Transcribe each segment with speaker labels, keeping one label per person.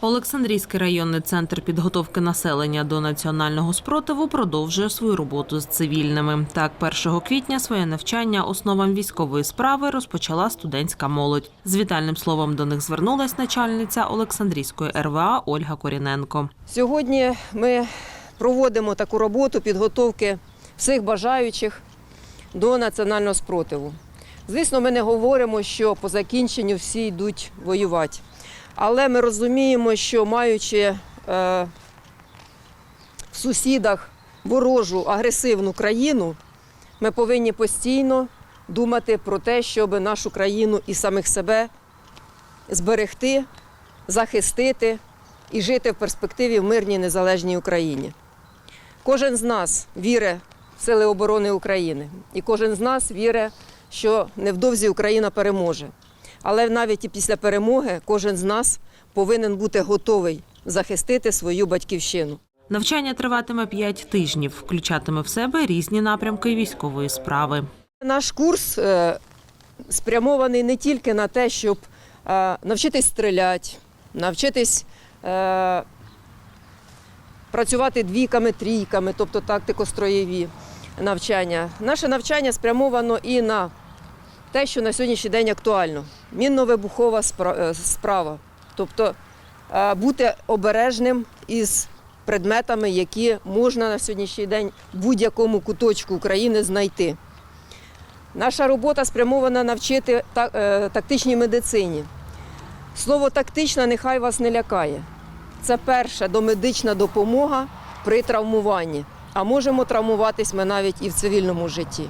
Speaker 1: Олександрійський районний центр підготовки населення до національного спротиву продовжує свою роботу з цивільними. Так, 1 квітня своє навчання основам військової справи розпочала студентська молодь. З вітальним словом до них звернулась начальниця Олександрійської РВА Ольга Коріненко.
Speaker 2: Сьогодні ми проводимо таку роботу підготовки всіх бажаючих до національного спротиву. Звісно, ми не говоримо, що по закінченню всі йдуть воювати. Але ми розуміємо, що маючи е, в сусідах ворожу агресивну країну, ми повинні постійно думати про те, щоб нашу країну і самих себе зберегти, захистити і жити в перспективі в мирній незалежній Україні. Кожен з нас вірить в Сили оборони України, і кожен з нас вірить, що невдовзі Україна переможе. Але навіть і після перемоги кожен з нас повинен бути готовий захистити свою батьківщину.
Speaker 1: Навчання триватиме 5 тижнів, включатиме в себе різні напрямки військової справи.
Speaker 2: Наш курс е, спрямований не тільки на те, щоб е, навчитись стріляти, навчитись е, працювати двійками, трійками, тобто тактико-строєві навчання. Наше навчання спрямовано і на те, що на сьогоднішній день актуально. Мінно-вибухова е, справа. Тобто е, бути обережним із предметами, які можна на сьогоднішній день в будь-якому куточку України знайти. Наша робота спрямована навчити е, тактичній медицині. Слово тактична нехай вас не лякає. Це перша домедична допомога при травмуванні. А можемо травмуватись ми навіть і в цивільному житті.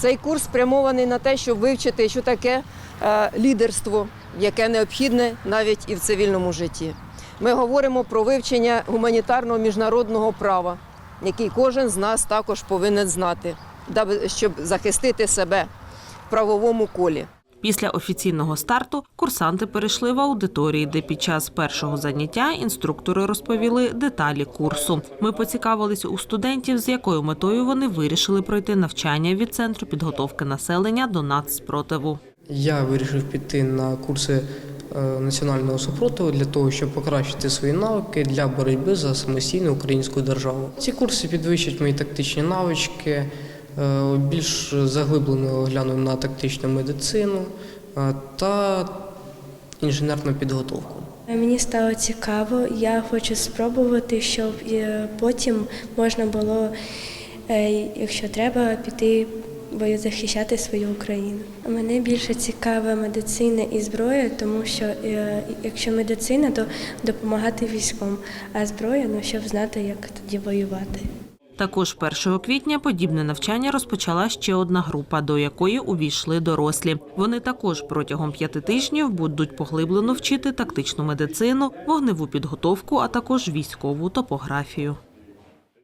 Speaker 2: Цей курс спрямований на те, щоб вивчити, що таке е, лідерство, яке необхідне навіть і в цивільному житті. Ми говоримо про вивчення гуманітарного міжнародного права, який кожен з нас також повинен знати, щоб захистити себе в правовому колі.
Speaker 1: Після офіційного старту курсанти перейшли в аудиторії, де під час першого заняття інструктори розповіли деталі курсу. Ми поцікавилися у студентів, з якою метою вони вирішили пройти навчання від центру підготовки населення до нацспротиву.
Speaker 3: Я вирішив піти на курси е, національного супротиву для того, щоб покращити свої навики для боротьби за самостійну українську державу. Ці курси підвищать мої тактичні навички, більш заглиблено гляну на тактичну медицину е, та інженерну підготовку.
Speaker 4: Мені стало цікаво, я хочу спробувати, щоб е, потім можна було, е, якщо треба, піти бо захищати свою Україну. Мене більше цікава медицина і зброя, тому що е, якщо медицина, то допомагати військом, а зброя ну щоб знати, як тоді воювати.
Speaker 1: Також 1 квітня подібне навчання розпочала ще одна група, до якої увійшли дорослі. Вони також протягом п'яти тижнів будуть поглиблено вчити тактичну медицину, вогневу підготовку, а також військову топографію.